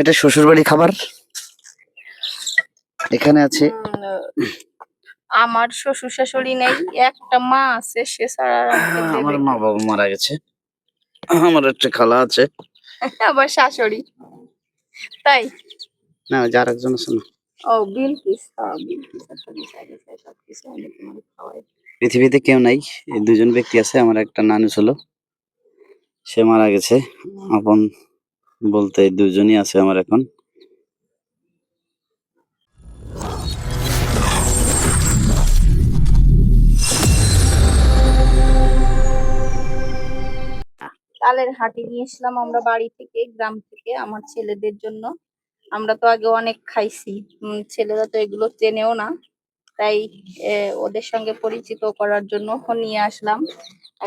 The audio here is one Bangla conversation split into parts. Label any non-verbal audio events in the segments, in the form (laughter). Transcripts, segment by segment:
এটা শ্বশুর বাড়ি খাবার? এখানে আছে? আমার শ্বশুর শাশুড়ি নেই একটা মা আছে সে ছাড়া দেবে আমার মা বাবা মারা গেছে। আমার একটা খালা আছে। (laughs) আবার শাশুড়ি। তাই? না যার একজন আছে না। ও বিলকিস। হ্যাঁ, পৃথিবীতে কেউ নাই দুজন ব্যক্তি আছে আমার একটা নানু ছিল। সে মারা গেছে আপন বলতে দুজনই আছে আমার এখন। তালের হাটে নিয়ে এসলাম আমরা বাড়ি থেকে, গ্রাম থেকে, আমার ছেলেদের জন্য। আমরা তো আগে অনেক খাইছি। ছেলেরা তো এগুলো চেনেও না। তাই ওদের সঙ্গে পরিচিত করার জন্য নিয়ে আসলাম।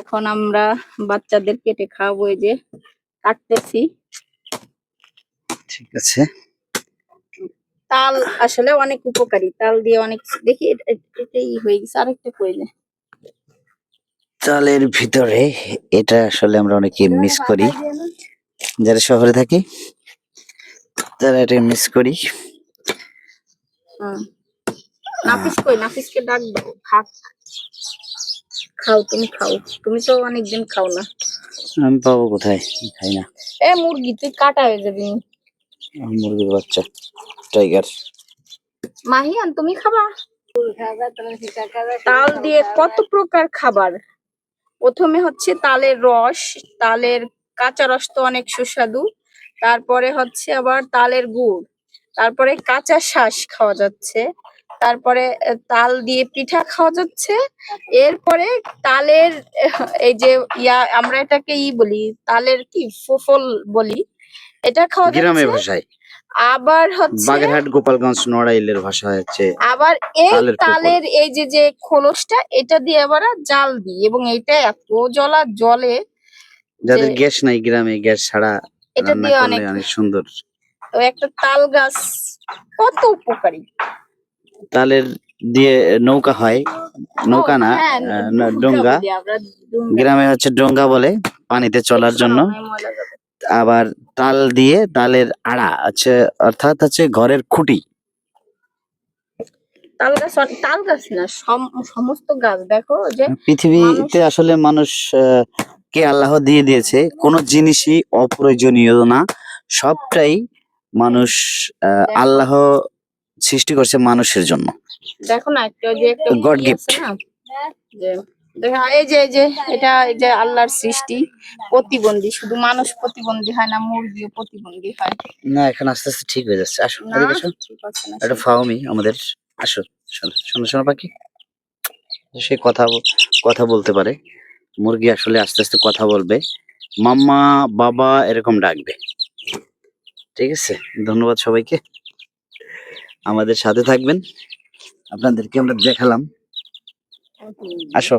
এখন আমরা বাচ্চাদের কেটে খাওয়াবো এই যে, কাটতেছি। ঠিক আছে। তাল আসলে অনেক উপকারী। তাল দিয়ে অনেক দেখি এটা- এটা- এটাই হয়ে গেছে। আরেকটা কই না? চালের ভিতরে এটা আসলে আমরা অনেকে মিস করি। যারা শহরে থাকি তারা এটা মিস করি। নাফিস কই? নাফিসকে ডাক দাও। খা খাও তুমি খাও। তুমি তো অনেকদিন খাও না। আমি পাবো কোথায়? খাই না। এ মুরগি তুই কাটা হয়ে যাবি। মুরগির বাচ্চা টাইগার মাহিয়ান তুমি খাবা? তাল দিয়ে কত প্রকার খাবার? প্রথমে হচ্ছে তালের রস তালের কাঁচা রস তো অনেক সুস্বাদু। তারপরে হচ্ছে আবার তালের গুড়। তারপরে কাঁচা শ্বাস খাওয়া যাচ্ছে। তারপরে তাল দিয়ে পিঠা খাওয়া যাচ্ছে। এরপরে তালের এই যে ইয়া আমরা এটাকে ই বলি তালের কি ফফল বলি। এটা খাওয়া গ্রামের ভাষায়। আবার হচ্ছে বাগেরহাট গোপালগঞ্জ নড়াইলের ভাষা হচ্ছে আবার এই তালের এই যে যে খোলসটা এটা দিয়ে আবার জাল দিই এবং এটা এত জলা জলে যাদের গ্যাস নাই গ্রামে গ্যাস ছাড়া এটা দিয়ে অনেক অনেক সুন্দর। তো একটা তাল গাছ কত উপকারী। তালের দিয়ে নৌকা হয় নৌকা না হ্যাঁ, ডোঙ্গা ডোঙ্গা। গ্রামে হচ্ছে ডোঙ্গা বলে পানিতে চলার জন্য। হ্যাঁ। আবার তাল দিয়ে তালের আড়া আছে অর্থাৎ হচ্ছে ঘরের খুঁটি। তাল গাছ তাল গাছ না সমস্ত গাছ। দেখো যে পৃথিবীতে আসলে মানুষ কে আল্লাহ দিয়ে দিয়েছে কোনো জিনিসই অপ্রয়োজনীয় না। সবটাই মানুষ আহ, আল্লাহ সৃষ্টি করছে মানুষের জন্য। দেখো না একটা যে. আছে না যে দেখা এই যে এই যে এটা এই যে আল্লাহর সৃষ্টি প্রতিবন্ধী শুধু মানুষ প্রতিবন্ধী হয় না মুরগিও প্রতিবন্ধী হয়। না এখন আস্তে আস্তে ঠিক হয়ে যাচ্ছে। আসো এদিকে আসো একটা ফাউমি আমাদের আসো শোনো শোনো পাখি। সে কথা কথা বলতে পারে। মুরগি আসলে আস্তে আস্তে কথা বলবে। মাম্মা বাবা এরকম ডাকবে। ঠিক আছে? ধন্যবাদ সবাইকে। আমাদের সাথে থাকবেন। আপনাদেরকে আমরা দেখালাম। আসো।